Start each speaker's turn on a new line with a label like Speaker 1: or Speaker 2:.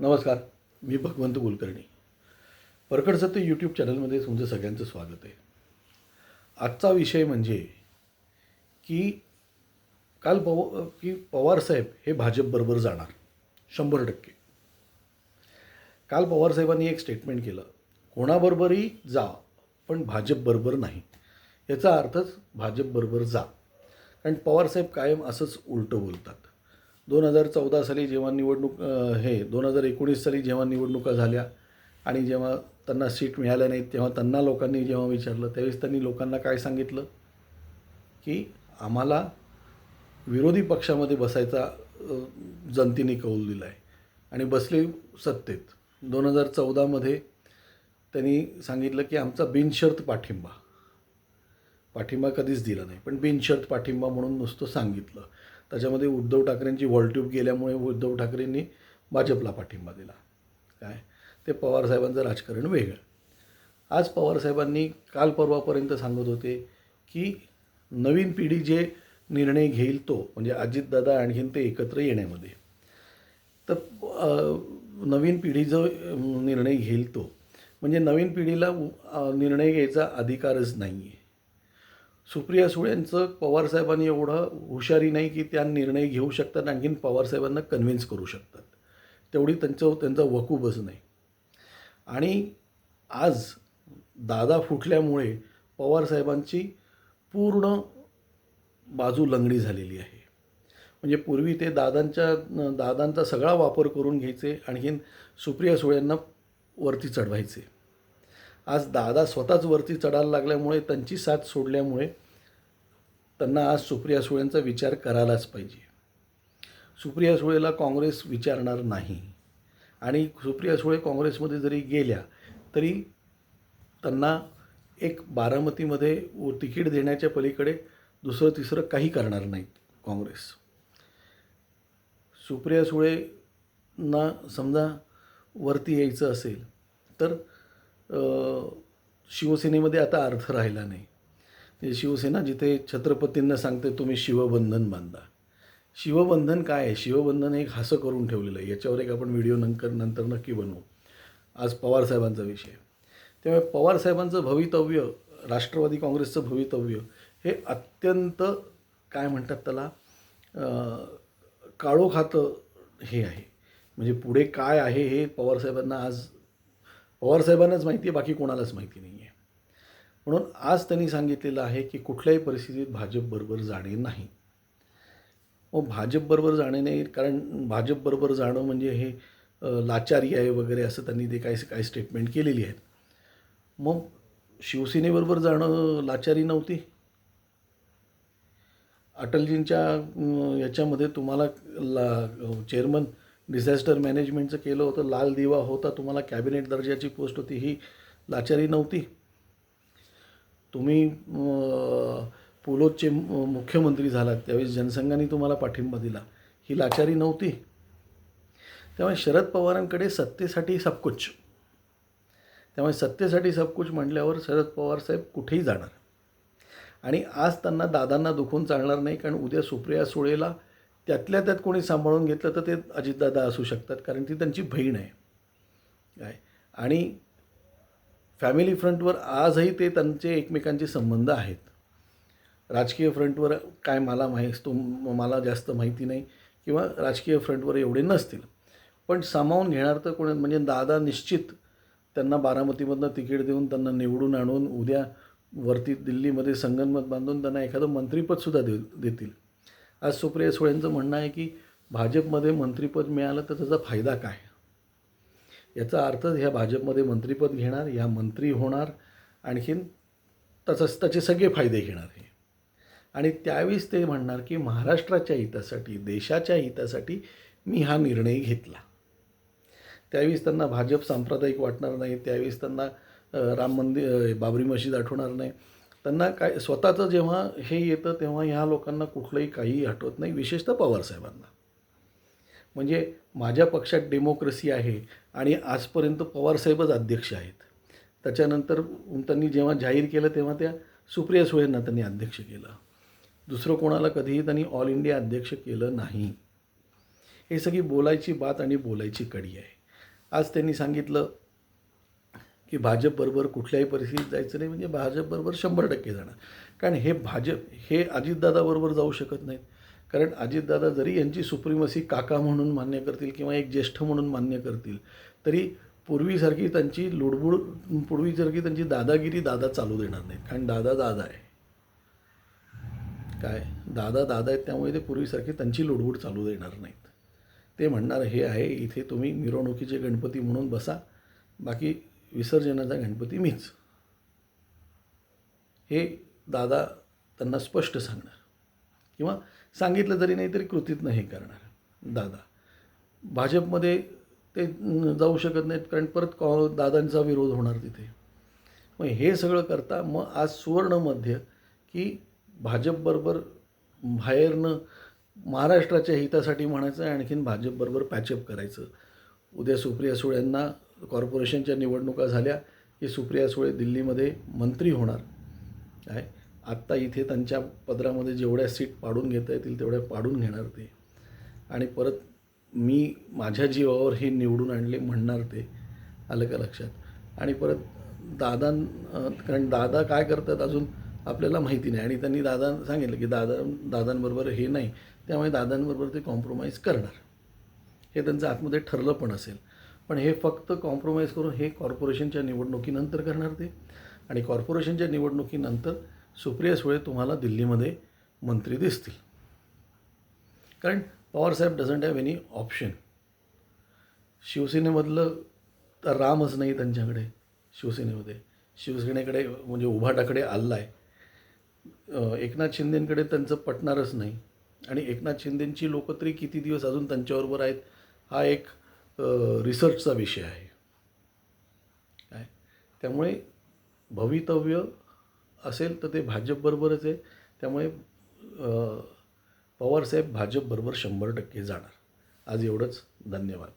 Speaker 1: नमस्कार. मी भगवंत कुलकर्णी. परकड सत्य यूट्यूब चॅनलमध्ये तुमचं सगळ्यांचं स्वागत आहे. आजचा विषय म्हणजे की काल पव की पवारसाहेब हे भाजपबरोबर जाणार. शंभर टक्के. काल पवारसाहेबांनी एक स्टेटमेंट केलं. कोणाबरोबरही जा पण भाजपबरोबर नाही. याचा अर्थच भाजपबरोबर जा. कारण पवारसाहेब कायम असंच उलटं बोलतात. दोन हजार चौदा साली जेव्हा निवडणूक हे दोन हजार एकोणीस साली जेव्हा निवडणुका झाल्या आणि जेव्हा त्यांना सीट मिळाल्या नाहीत तेव्हा त्यांना लोकांनी जेव्हा विचारलं त्यावेळेस त्यांनी लोकांना काय सांगितलं? की आम्हाला विरोधी पक्षामध्ये बसायचा जनतेने कौल दिला आहे आणि बसले सत्तेत. दोन हजार चौदामध्ये त्यांनी सांगितलं की आमचा बिनशर्त पाठिंबा. पाठिंबा कधीच दिला नाही. पण बिनशर्त पाठिंबा म्हणून नुसतं सांगितलं. त्याच्यामध्ये उद्धव ठाकरेंची वॉलट्यूब गेल्यामुळे उद्धव ठाकरेंनी भाजपला पाठिंबा दिला. काय? ते पवारसाहेबांचं राजकारण वेगळं. आज पवारसाहेबांनी काल परवापर्यंत सांगत होते की नवीन पिढी जे निर्णय घेईल तो म्हणजे अजितदादा आणखीन ते एकत्र येण्यामध्ये. तर नवीन पिढी जो निर्णय घेईल तो म्हणजे नवीन पिढीला निर्णय घ्यायचा अधिकारच नाही आहे सुप्रिया सुळेंचं पवारसाहेबांनी एवढं हुशारी नाही की त्या निर्णय घेऊ शकतात आणखीन पवारसाहेबांना कन्व्हिन्स करू शकतात. तेवढी त्यांचं त्यांचा वकूबच नाही. आणि आज दादा फुटल्यामुळे पवारसाहेबांची पूर्ण बाजू लंगडी झालेली आहे. म्हणजे पूर्वी ते दादांच्या दादांचा सगळा वापर करून घ्यायचे आणखीन सुप्रिया सुळेंना वरती चढवायचे. आज दादा स्वतःच वरती चढायला लागल्यामुळे त्यांची साथ सोडल्यामुळे त्यांना आज सुप्रिया सुळेंचा विचार करायलाच पाहिजे. सुप्रिया सुळेला काँग्रेस विचारणार नाही. आणि सुप्रिया सुळे काँग्रेसमध्ये जरी गेल्या तरी त्यांना एक बारामतीमध्ये तिकीट देण्याच्या पलीकडे दुसरं तिसरं काही करणार नाहीत काँग्रेस. सुप्रिया सुळेंना समजा वरती यायचं असेल तर शिवसेनेमध्ये आता अर्थ राहिला नाही. ते शिवसेना जिथे छत्रपतींना सांगते तुम्ही शिवबंधन बांधा. शिवबंधन काय? आहे शिवबंधन एक हसं करून ठेवलेलं आहे. याच्यावर एक आपण व्हिडिओ नंतर नंतर नक्की बनवू. आज पवारसाहेबांचा विषय. त्यामुळे पवारसाहेबांचं भवितव्य राष्ट्रवादी काँग्रेसचं भवितव्य हे अत्यंत काय म्हणतात त्याला काळोखातं हे आहे. म्हणजे पुढे काय आहे हे पवारसाहेबांना आज पवारसाहेबांनाच माहिती आहे बाकी कोणालाच माहिती नाही आहे. म्हणून आज त्यांनी सांगितलेलं आहे की कुठल्याही परिस्थितीत भाजपबरोबर जाणे नाही. मग भाजपबरोबर जाणे नाही कारण भाजपबरोबर जाणं म्हणजे हे लाचारी आहे वगैरे असं त्यांनी ते काही काही स्टेटमेंट केलेली आहेत. मग शिवसेनेबरोबर जाणं लाचारी नव्हती? अटलजींच्या याच्यामध्ये तुम्हाला ला चेअरमन डिझास्टर मॅनेजमेंटचं केलं होतं. लाल दिवा होता. तुम्हाला कॅबिनेट दर्जाची पोस्ट होती. ही लाचारी नव्हती. तुम्ही पोलोचे पुलोदचे मुख्यमंत्री झालात. त्यावेळेस जनसंघाने तुम्हाला पाठिंबा दिला. ही लाचारी नव्हती. त्यामुळे शरद पवारांकडे सत्तेसाठी सबकुच त्यामुळे सत्तेसाठी सबकुच म्हटल्यावर शरद पवार साहेब कुठेही जाणार. आणि आज त्यांना दादांना दुखून चालणार नाही. कारण उद्या सुप्रिया सुळेला त्यातल्या त्यात कोणी सांभाळून घेतलं तर ते अजितदादा असू शकतात कारण ती त्यांची बहीण आहे. काय? आणि फॅमिली फ्रंटवर आजही ते त्यांचे एकमेकांचे संबंध आहेत. राजकीय फ्रंटवर काय मला माहीत तो मला जास्त माहिती नाही किंवा राजकीय फ्रंटवर एवढे नसतील. पण सामावून घेणार तर कोणी म्हणजे दादा निश्चित त्यांना बारामतीमधनं तिकीट देऊन त्यांना निवडून आणून उद्या वरती दिल्लीमध्ये संगनमत बांधून त्यांना एखादं मंत्रिपदसुद्धा दे देतील. आज सुप्रिया सुळेंचं म्हणणं आहे की भाजपमध्ये मंत्रिपद मिळालं तर त्याचा फायदा काय? याचा अर्थ ह्या भाजपमध्ये मंत्रिपद घेणार या मंत्री होणार आणखीन तसंच त्याचे सगळे फायदे घेणार हे. आणि त्यावेळेस ते म्हणणार की महाराष्ट्राच्या हितासाठी देशाच्या हितासाठी मी हा निर्णय घेतला. त्यावेळेस त्यांना भाजप सांप्रदायिक वाटणार नाही त्यावेळेस त्यांना राम मंदिर बाबरी मशीद आठवणार नाही. त्यांना काय स्वतःचं जेव्हा हे येतं तेव्हा ह्या लोकांना कुठलंही काहीही आठवत नाही विशेषतः पवारसाहेबांना म्हणजे माझ्या पक्षात डेमोक्रेसी आहे आणि आजपर्यंत पवारसाहेबच अध्यक्ष आहेत. त्याच्यानंतर त्यांनी जेव्हा जाहीर केलं तेव्हा त्या सुप्रिया सुळेंना त्यांनी अध्यक्ष केलं. दुसरं कोणाला कधीही त्यांनी ऑल इंडिया अध्यक्ष केलं नाही. हे सगळी बोलायची बात आणि बोलायची कडी आहे. आज त्यांनी सांगितलं की भाजपबरोबर कुठल्याही परिस्थितीत जायचं नाही म्हणजे भाजपबरोबर शंभर टक्के जाणार. कारण हे भाजप हे अजितदादाबरोबर जाऊ शकत नाहीत. कारण अजितदादा जरी यांची सुप्रीमसी काका म्हणून मान्य करतील किंवा एक ज्येष्ठ म्हणून मान्य करतील तरी पूर्वीसारखी त्यांची लुडबुड पूर्वीसारखी त्यांची दादागिरी दादा चालू देणार नाहीत. कारण दादा दादा आहे. काय? दादा दादा आहेत त्यामुळे ते पूर्वीसारखी त्यांची लुडबुड चालू देणार नाहीत. ते म्हणणार हे आहे इथे तुम्ही मिरवणुकीचे गणपती म्हणून बसा. बाकी विसर्जनाचा गणपती मीच. हे दादा त्यांना स्पष्ट सांगणार. किंवा सांगितलं तरी नाही तरी कृतीतनं हे करणार. दादा. भाजपमध्ये ते जाऊ शकत नाहीत कारण परत कॉ दादांचा विरोध होणार तिथे. मग हे सगळं करता मग आज सुवर्ण मध्य की भाजपबरोबर बाहेरनं महाराष्ट्राच्या हितासाठी म्हणायचं आहे आणखीन भाजपबरोबर पॅचअप करायचं. उद्या सुप्रिया सुळ्यांना कॉर्पोरेशनच्या निवडणुका झाल्या की सुप्रिया सुळे दिल्लीमध्ये मंत्री होणार काय आत्ता इथे त्यांच्या पदरामध्ये जेवढ्या सीट पाडून घेता येतील तेवढ्या पाडून घेणार ते. आणि परत मी माझ्या जीवावर हे निवडून आणले म्हणणार ते आलं का लक्षात? आणि परत दादा कारण दादा काय करतात अजून आपल्याला माहिती नाही. आणि त्यांनी दादा सांगितलं की दादा दादांबरोबर हे नाही. त्यामुळे दादांबरोबर ते कॉम्प्रोमाइज करणार. हे त्यांचं आतमध्ये ठरलं पण असेल. पण हे फक्त कॉम्प्रोमाइज करून हे कॉर्पोरेशनच्या निवडणुकीनंतर करणार ते. आणि कॉर्पोरेशनच्या निवडणुकीनंतर सुप्रिया सुळे तुम्हाला दिल्लीमध्ये मंत्री दिसतील. कारण पवारसाहेब डझंट हॅव एनी ऑप्शन शिवसेनेमधलं तर रामच नाही त्यांच्याकडे शिवसेनेमध्ये. शिवसेनेकडे म्हणजे उभाटाकडे आल्ला आहे एकनाथ शिंदेंकडे त्यांचं पटणारच नाही. आणि एकनाथ शिंदेंची लोकं तरी किती दिवस अजून त्यांच्याबरोबर आहेत हा एक रिसर्चचा विषय आहे. काय? त्यामुळे भवितव्य असेल तर ते भाजपबरोबरच आहे. त्यामुळे पवारसाहेब भाजपबरोबर शंभर टक्के जाणार. आज एवढंच. धन्यवाद.